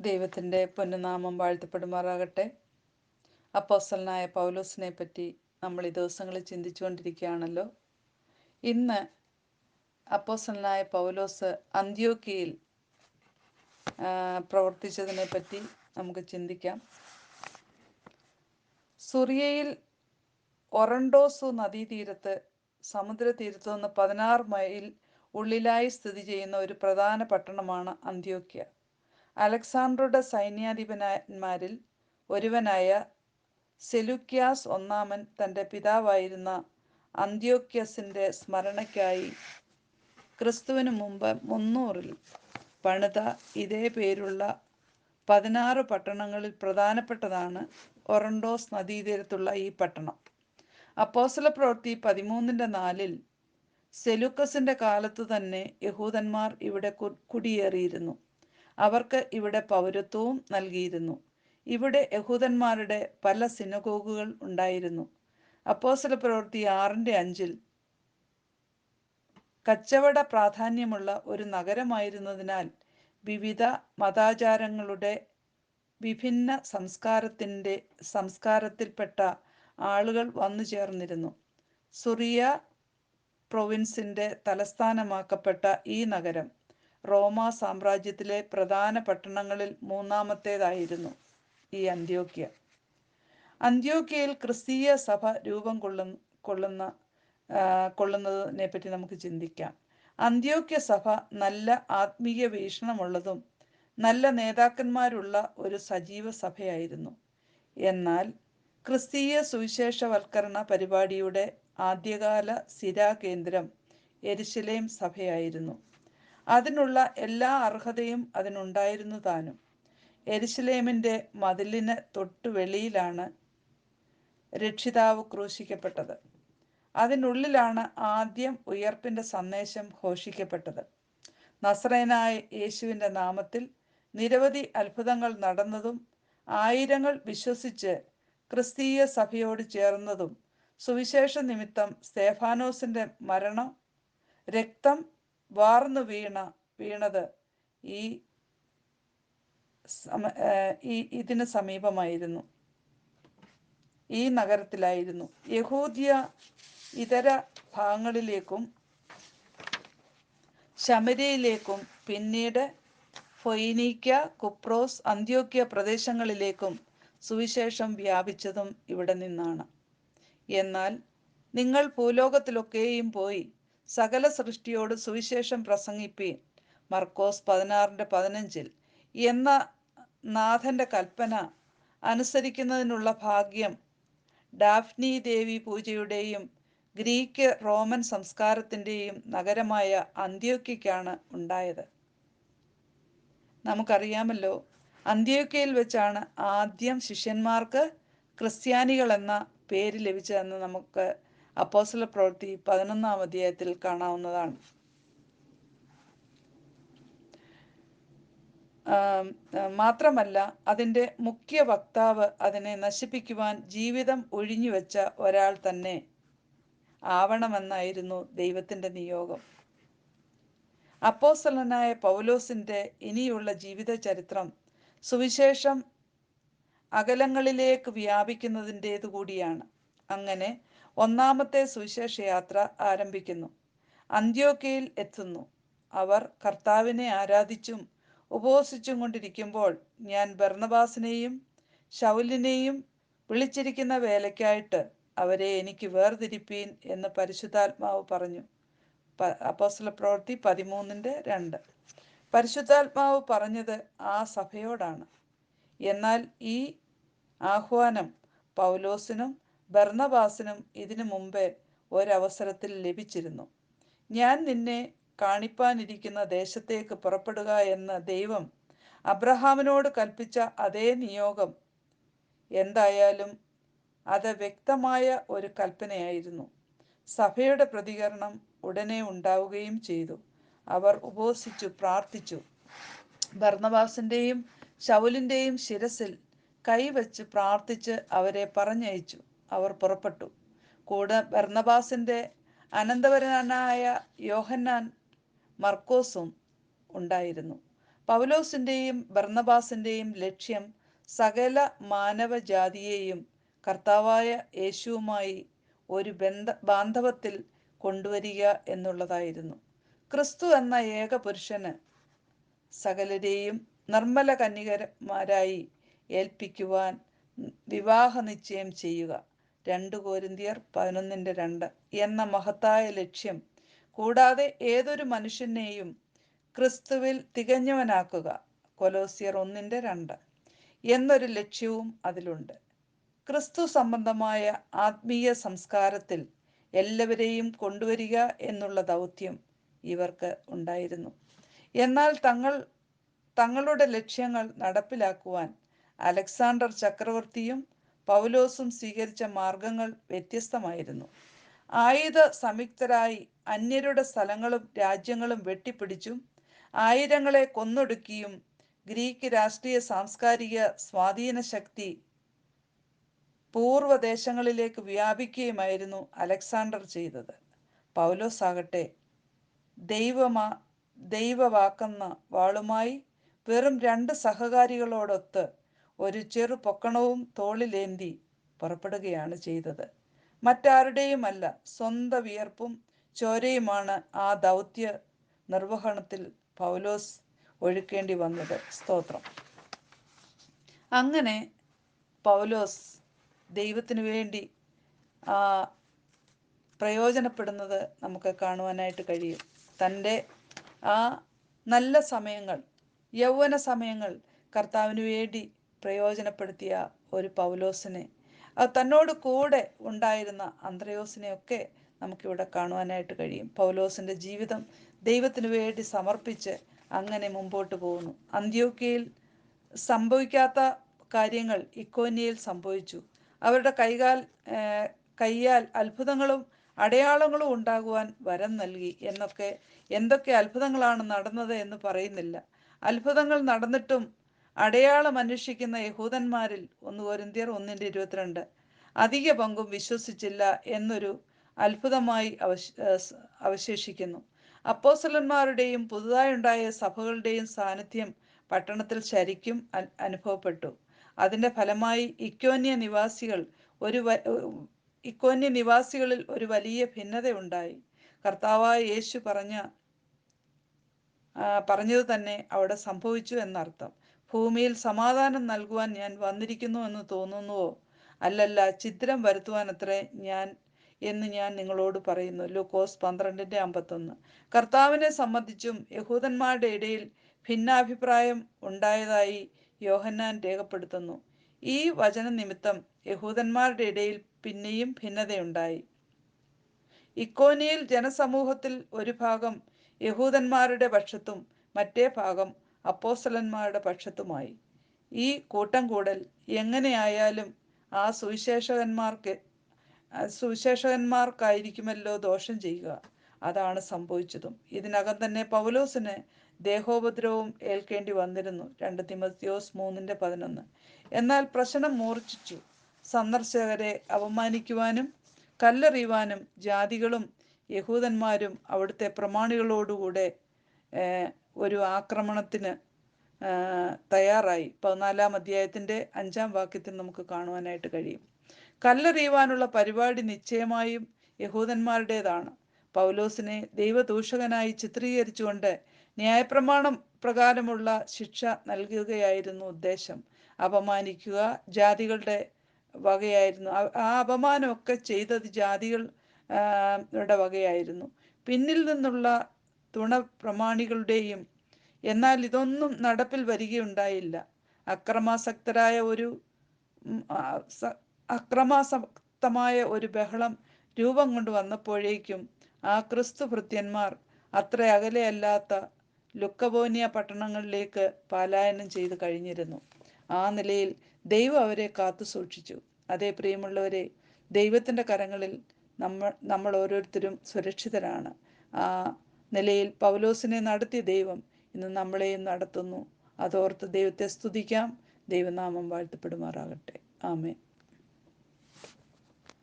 ദൈവത്തിന്റെ പൊന്നുനാമം വാഴ്ത്തപ്പെടുമാറാകട്ടെ. അപ്പോസലനായ പൗലോസിനെ പറ്റി നമ്മൾ ഈ ദിവസങ്ങളിൽ ചിന്തിച്ചുകൊണ്ടിരിക്കുകയാണല്ലോ. ഇന്ന് അപ്പോസലനായ പൗലോസ് അന്ത്യോക്കിയിൽ പ്രവർത്തിച്ചതിനെ പറ്റി നമുക്ക് ചിന്തിക്കാം. സുറിയയിൽ ഒറണ്ടോസു നദീതീരത്ത് സമുദ്രതീരത്ത് നിന്ന് പതിനാറ് മൈൽ ഉള്ളിലായി സ്ഥിതി ചെയ്യുന്ന ഒരു പ്രധാന പട്ടണമാണ് അന്ത്യോക്യ. അലക്സാണ്ടറുടെ സൈന്യാധിപന്മാരിൽ ഒരുവനായ സെലുക്യാസ് ഒന്നാമൻ തന്റെ പിതാവായിരുന്ന അന്ത്യോക്യസിന്റെ സ്മരണയ്ക്കായി ക്രിസ്തുവിന് മുമ്പ് മുന്നൂറിൽ പണിത ഇതേ പേരുള്ള പതിനാറ് പട്ടണങ്ങളിൽ പ്രധാനപ്പെട്ടതാണ് ഒറണ്ടോസ് നദീതീരത്തുള്ള ഈ പട്ടണം. അപ്പോസല പ്രവൃത്തി പതിമൂന്നിന്റെ നാലിൽ സെലുക്കസിന്റെ കാലത്ത് തന്നെ യഹൂദന്മാർ ഇവിടെ കുടിയേറിയിരുന്നു. അവർക്ക് ഇവിടെ പൗരത്വവും നൽകിയിരുന്നു. ഇവിടെ യഹൂദന്മാരുടെ പല സിനഗോഗുകൾ ഉണ്ടായിരുന്നു. അപ്പോസല പ്രവൃത്തി ആറിന്റെ അഞ്ചിൽ കച്ചവട പ്രാധാന്യമുള്ള ഒരു നഗരമായിരുന്നതിനാൽ വിവിധ മതാചാരങ്ങളുടെ വിഭിന്ന സംസ്കാരത്തിന്റെ സംസ്കാരത്തിൽപ്പെട്ട ആളുകൾ വന്നു ചേർന്നിരുന്നു. സുറിയ പ്രൊവിൻസിന്റെ തലസ്ഥാനമാക്കപ്പെട്ട ഈ നഗരം റോമ സാമ്രാജ്യത്തിലെ പ്രധാന പട്ടണങ്ങളിൽ മൂന്നാമത്തേതായിരുന്നു ഈ അന്ത്യോക്യ. അന്ത്യോക്യയിൽ ക്രിസ്തീയ സഭ രൂപം കൊള്ളുന്ന കൊള്ളുന്ന കൊള്ളുന്നതിനെ പറ്റി നമുക്ക് ചിന്തിക്കാം. അന്ത്യോക്യ സഭ നല്ല ആത്മീയ വീക്ഷണമുള്ളതും നല്ല നേതാക്കന്മാരുള്ള ഒരു സജീവ സഭയായിരുന്നു. എന്നാൽ ക്രിസ്തീയ സുവിശേഷവൽക്കരണ പരിപാടിയുടെ ആദ്യകാല സിരാകേന്ദ്രം എരിശിലേം സഭയായിരുന്നു. അതിനുള്ള എല്ലാ അർഹതയും അതിനുണ്ടായിരുന്നു താനും. എരിശിലേമിന്റെ മതിലിന് തൊട്ടു വെളിയിലാണ് രക്ഷിതാവ് ക്രൂശിക്കപ്പെട്ടത്. അതിനുള്ളിലാണ് ആദ്യം ഉയർപ്പിന്റെ സന്ദേശം ഘോഷിക്കപ്പെട്ടത്. നസ്രയനായ യേശുവിന്റെ നാമത്തിൽ നിരവധി അത്ഭുതങ്ങൾ നടന്നതും ആയിരങ്ങൾ വിശ്വസിച്ച് ക്രിസ്തീയ സഭയോട് ചേർന്നതും സുവിശേഷ നിമിത്തം സ്തേഫാനോസിന്റെ മരണം രക്തം വാർന്നു വീണ വീണത് ഈ ഈ ഇതിന് സമീപമായിരുന്നു. ഈ നഗരത്തിലായിരുന്നു. യഹൂദിയ ഇതര ഭാഗങ്ങളിലേക്കും ശമരയിലേക്കും പിന്നീട് ഫൊയ്നീക്ക കുപ്രോസ് അന്ത്യോക്യ പ്രദേശങ്ങളിലേക്കും സുവിശേഷം വ്യാപിച്ചതും ഇവിടെ നിന്നാണ്. എന്നാൽ നിങ്ങൾ ഭൂലോകത്തിലൊക്കെയും പോയി സകല സൃഷ്ടിയോട് സുവിശേഷം പ്രസംഗിപ്പീൻ. മർക്കോസ് പതിനാറിന്റെ പതിനഞ്ചിൽ എന്ന നാഥന്റെ കൽപ്പന അനുസരിക്കുന്നതിനുള്ള ഭാഗ്യം ഡാഫ്നി ദേവി പൂജയുടെയും ഗ്രീക്ക് റോമൻ സംസ്കാരത്തിന്റെയും നഗരമായ അന്ത്യോക്യയ്ക്കാണ് ഉണ്ടായത്. നമുക്കറിയാമല്ലോ അന്ത്യോക്യയിൽ വെച്ചാണ് ആദ്യം ശിഷ്യന്മാർക്ക് ക്രിസ്ത്യാനികൾ എന്ന പേര് ലഭിച്ചതെന്ന് നമുക്ക് അപ്പോസ്തല പ്രവൃത്തി പതിനൊന്നാം അധ്യായത്തിൽ കാണാവുന്നതാണ്. മാത്രമല്ല അതിന്റെ മുഖ്യ വക്താവ് അതിനെ നശിപ്പിക്കുവാൻ ജീവിതം ഒഴിഞ്ഞുവെച്ച ഒരാൾ തന്നെ ആവണമെന്നായിരുന്നു ദൈവത്തിന്റെ നിയോഗം. അപ്പോസ്തലനായ പൗലോസിന്റെ ഇനിയുള്ള ജീവിത ചരിത്രം സുവിശേഷം അകലങ്ങളിലേക്ക് വ്യാപിക്കുന്നതിന്റേതു കൂടിയാണ് അങ്ങനെ ഒന്നാമത്തെ സുവിശേഷ യാത്ര ആരംഭിക്കുന്നു. അന്ത്യോക്കയിൽ എത്തുന്നു. അവർ കർത്താവിനെ ആരാധിച്ചും ഉപവസിച്ചും കൊണ്ടിരിക്കുമ്പോൾ ഞാൻ ബർണബാസിനെയും ശൗലിനെയും വിളിച്ചിരിക്കുന്ന വേലയ്ക്കായിട്ട് അവരെ എനിക്ക് വേർതിരിപ്പീൻ എന്ന് പരിശുദ്ധാത്മാവ് പറഞ്ഞു. അപ്പോസ്ല പ്രവൃത്തി പതിമൂന്നിന്റെ രണ്ട്. പരിശുദ്ധാത്മാവ് പറഞ്ഞത് ആ സഭയോടാണ്. എന്നാൽ ഈ ആഹ്വാനം പൗലോസിനും ബർണബാസിനും ഇതിനു മുമ്പേ ഒരവസരത്തിൽ ലഭിച്ചിരുന്നു. ഞാൻ നിന്നെ കാണിപ്പാനിരിക്കുന്ന ദേശത്തേക്ക് പുറപ്പെടുക എന്ന ദൈവം അബ്രഹാമിനോട് കൽപ്പിച്ച അതേ നിയോഗം എന്തായാലും അത് വ്യക്തമായ ഒരു കൽപ്പനയായിരുന്നു. സഭയുടെ പ്രതികരണം ഉടനെ ഉണ്ടാവുകയും ചെയ്തു. അവർ ഉപവസിച്ചു പ്രാർത്ഥിച്ചു. ഭർണവാസിന്റെയും ശൗലിന്റെയും ശിരസിൽ കൈവച്ച് പ്രാർത്ഥിച്ച് അവരെ പറഞ്ഞയച്ചു. അവർ പുറപ്പെട്ടു. കൂടെ ബർണബാസിന്റെ അനന്തപരനായ യോഹന്നാൻ മർക്കോസും ഉണ്ടായിരുന്നു. പൗലോസിന്റെയും ബർന്നബാസിന്റെയും ലക്ഷ്യം സകല മാനവജാതിയെയും കർത്താവായ യേശുവുമായി ഒരു ബന്ധ ബാന്ധവത്തിൽ കൊണ്ടുവരിക എന്നുള്ളതായിരുന്നു. ക്രിസ്തു എന്ന ഏക പുരുഷന് സകലരെയും നിർമ്മല കന്യകമാരായി ഏൽപ്പിക്കുവാൻ വിവാഹ നിശ്ചയം ചെയ്യുക. രണ്ട് കോരിന്തിയർ പതിനൊന്നിന്റെ രണ്ട് എന്ന മഹത്തായ ലക്ഷ്യം. കൂടാതെ ഏതൊരു മനുഷ്യനെയും ക്രിസ്തുവിൽ തികഞ്ഞവനാക്കുക. കൊലോസിയർ ഒന്നിന്റെ രണ്ട് എന്നൊരു ലക്ഷ്യവും അതിലുണ്ട്. ക്രിസ്തു സംബന്ധമായ ആത്മീയ സംസ്കാരത്തിൽ എല്ലാവരെയും കൊണ്ടുവരിക എന്നുള്ള ദൗത്യം ഇവർക്ക് ഉണ്ടായിരുന്നു. എന്നാൽ തങ്ങൾ തങ്ങളുടെ ലക്ഷ്യങ്ങൾ നടപ്പിലാക്കുവാൻ അലക്സാണ്ടർ ചക്രവർത്തിയും പൗലോസും സ്വീകരിച്ച മാർഗങ്ങൾ വ്യത്യസ്തമായിരുന്നു. ആയുധ സംയുക്തരായി അന്യരുടെ സ്ഥലങ്ങളും രാജ്യങ്ങളും വെട്ടിപ്പിടിച്ചും ആയിരങ്ങളെ കൊന്നൊടുക്കിയും ഗ്രീക്ക് രാഷ്ട്രീയ സാംസ്കാരിക സ്വാധീന ശക്തി പൂർവദേശങ്ങളിലേക്ക് വ്യാപിക്കുകയുമായിരുന്നു അലക്സാണ്ടർ ചെയ്തത്. പൗലോസ് ആകട്ടെ ദൈവമാ ദൈവവാക്കെന്ന വാളുമായി വെറും രണ്ട് സഹകാരികളോടൊത്ത് ഒരു ചെറു പൊക്കണവും തോളിലേന്തി പുറപ്പെടുകയാണ് ചെയ്തത്. മറ്റാരുടെയുമല്ല സ്വന്തം വിയർപ്പും ചോരയുമാണ് ആ ദൗത്യ നിർവഹണത്തിൽ പൗലോസ് ഒഴുക്കേണ്ടി വന്നത്. സ്തോത്രം. അങ്ങനെ പൗലോസ് ദൈവത്തിനു വേണ്ടി ആ പ്രയോജനപ്പെടുന്നത് നമുക്ക് കാണുവാനായിട്ട് കഴിയും. തന്റെ ആ നല്ല സമയങ്ങൾ യൗവന സമയങ്ങൾ കർത്താവിന് വേണ്ടി പ്രയോജനപ്പെടുത്തിയ ഒരു പൗലോസിനെ. തന്നോട് കൂടെ ഉണ്ടായിരുന്ന അന്ത്രയോസിനെയൊക്കെ നമുക്കിവിടെ കാണുവാനായിട്ട് കഴിയും. പൗലോസിന്റെ ജീവിതം ദൈവത്തിനു വേണ്ടി സമർപ്പിച്ച് അങ്ങനെ മുമ്പോട്ട് പോകുന്നു. അന്ത്യോക്കയിൽ സംഭവിക്കാത്ത കാര്യങ്ങൾ ഇക്കോന്യയിൽ സംഭവിച്ചു. അവരുടെ കൈകാൽ കയ്യാൽ അത്ഭുതങ്ങളും അടയാളങ്ങളും ഉണ്ടാകുവാൻ വരം നൽകി എന്നൊക്കെ എന്തൊക്കെ അത്ഭുതങ്ങളാണ് നടന്നത് എന്ന് പറയുന്നില്ല. അത്ഭുതങ്ങൾ നടന്നിട്ടും അടയാളം അന്വേഷിക്കുന്ന യഹൂദന്മാരിൽ ഒന്ന് കോരിന്ത്യർ ഒന്നിന്റെ ഇരുപത്തിരണ്ട്. അധിക പങ്കും വിശ്വസിച്ചില്ല എന്നൊരു അത്ഭുതമായി അവശേഷിക്കുന്നു. അപ്പോസലന്മാരുടെയും പുതുതായുണ്ടായ സഭകളുടെയും സാന്നിധ്യം പട്ടണത്തിൽ ശരിക്കും അനുഭവപ്പെട്ടു. അതിന്റെ ഫലമായി ഇക്കോന്യ നിവാസികൾ ഒരു ഇക്കോന്യ നിവാസികളിൽ ഒരു വലിയ ഭിന്നതയുണ്ടായി. കർത്താവായ യേശു പറഞ്ഞ പറഞ്ഞത് തന്നെ അവിടെ സംഭവിച്ചു എന്നർത്ഥം. ഭൂമിയിൽ സമാധാനം നൽകുവാൻ ഞാൻ വന്നിരിക്കുന്നു എന്ന് തോന്നുന്നുവോ? അല്ലല്ല ചിത്രം വരുത്തുവാൻ അത്രേ ഞാൻ എന്ന് ഞാൻ നിങ്ങളോട് പറയുന്നു. ലൂക്കോസ് പന്ത്രണ്ടിന്റെ അമ്പത്തൊന്ന്. കർത്താവിനെ സംബന്ധിച്ചും യഹൂദന്മാരുടെ ഇടയിൽ ഭിന്നാഭിപ്രായം ഉണ്ടായതായി യോഹന്നാൻ രേഖപ്പെടുത്തുന്നു. ഈ വചന നിമിത്തം യഹൂദന്മാരുടെ ഇടയിൽ പിന്നെയും ഭിന്നതയുണ്ടായി. ഇക്കോനിയിൽ ജനസമൂഹത്തിൽ ഒരു ഭാഗം യഹൂദന്മാരുടെ പക്ഷത്തും മറ്റേ ഭാഗം അപ്പോസ്തലന്മാരുടെ പക്ഷത്തുമായി. ഈ കൂട്ടം കൂടൽ എങ്ങനെയായാലും ആ സുവിശേഷകന്മാർക്ക് സുവിശേഷകന്മാർക്കായിരിക്കുമല്ലോ ദോഷം ചെയ്യുക. അതാണ് സംഭവിച്ചതും. ഇതിനകം തന്നെ പൗലോസിന് ദേഹോപദ്രവവും ഏൽക്കേണ്ടി വന്നിരുന്നു. രണ്ട് തിമത്യോസ് മൂന്നിന്റെ പതിനൊന്ന്. എന്നാൽ പ്രശ്നം മൂർച്ഛിച്ചു. സന്ദർശകരെ അപമാനിക്കുവാനും കല്ലെറിയുവാനും ജാതികളും യഹൂദന്മാരും അവിടുത്തെ പ്രമാണികളോടുകൂടെ ഒരു ആക്രമണത്തിന് തയ്യാറായി. പതിനാലാം അധ്യായത്തിന്റെ അഞ്ചാം വാക്യത്തിൽ നമുക്ക് കാണുവാനായിട്ട് കഴിയും. കല്ലെറിയുവാനുള്ള പരിപാടി നിശ്ചയമായും യഹൂദന്മാരുടേതാണ്. പൗലോസിനെ ദൈവദൂഷകനായി ചിത്രീകരിച്ചുകൊണ്ട് ന്യായപ്രമാണം പ്രകാരമുള്ള ശിക്ഷ നൽകുകയായിരുന്നു ഉദ്ദേശം. അപമാനിക്കുക ജാതികളുടെ വകയായിരുന്നു. ആ- അപമാനമൊക്കെ ചെയ്തത് ജാതികൾ വകയായിരുന്നു. പിന്നിൽ നിന്നുള്ള തുണ പ്രമാണികളുടെയും എന്നാൽ ഇതൊന്നും നടപ്പിൽ വരികയുണ്ടായില്ല. അക്രമാസക്തരായ ഒരു അക്രമാസക്തമായ ഒരു ബഹളം രൂപം കൊണ്ട് വന്നപ്പോഴേക്കും ആ ക്രിസ്തു ഭൃത്യന്മാർ അത്ര അകലെയല്ലാത്ത ലുക്കബോനിയ പട്ടണങ്ങളിലേക്ക് പലായനം ചെയ്തു കഴിഞ്ഞിരുന്നു. ആ നിലയിൽ ദൈവം അവരെ കാത്തു സൂക്ഷിച്ചു. അതേ പ്രിയമുള്ളവരെ ദൈവത്തിന്റെ കരങ്ങളിൽ നമ്മൾ നമ്മൾ ഓരോരുത്തരും സുരക്ഷിതരാണ്. ആ നിലയിൽ പൗലോസിനെ നടത്തിയ ദൈവം ഇന്ന് നമ്മളെയും നടത്തുന്നു. അതോർത്ത് ദൈവത്തെ സ്തുതിക്കാം. ദൈവനാമം വാഴ്ത്തപ്പെടുമാറാകട്ടെ. ആമേൻ.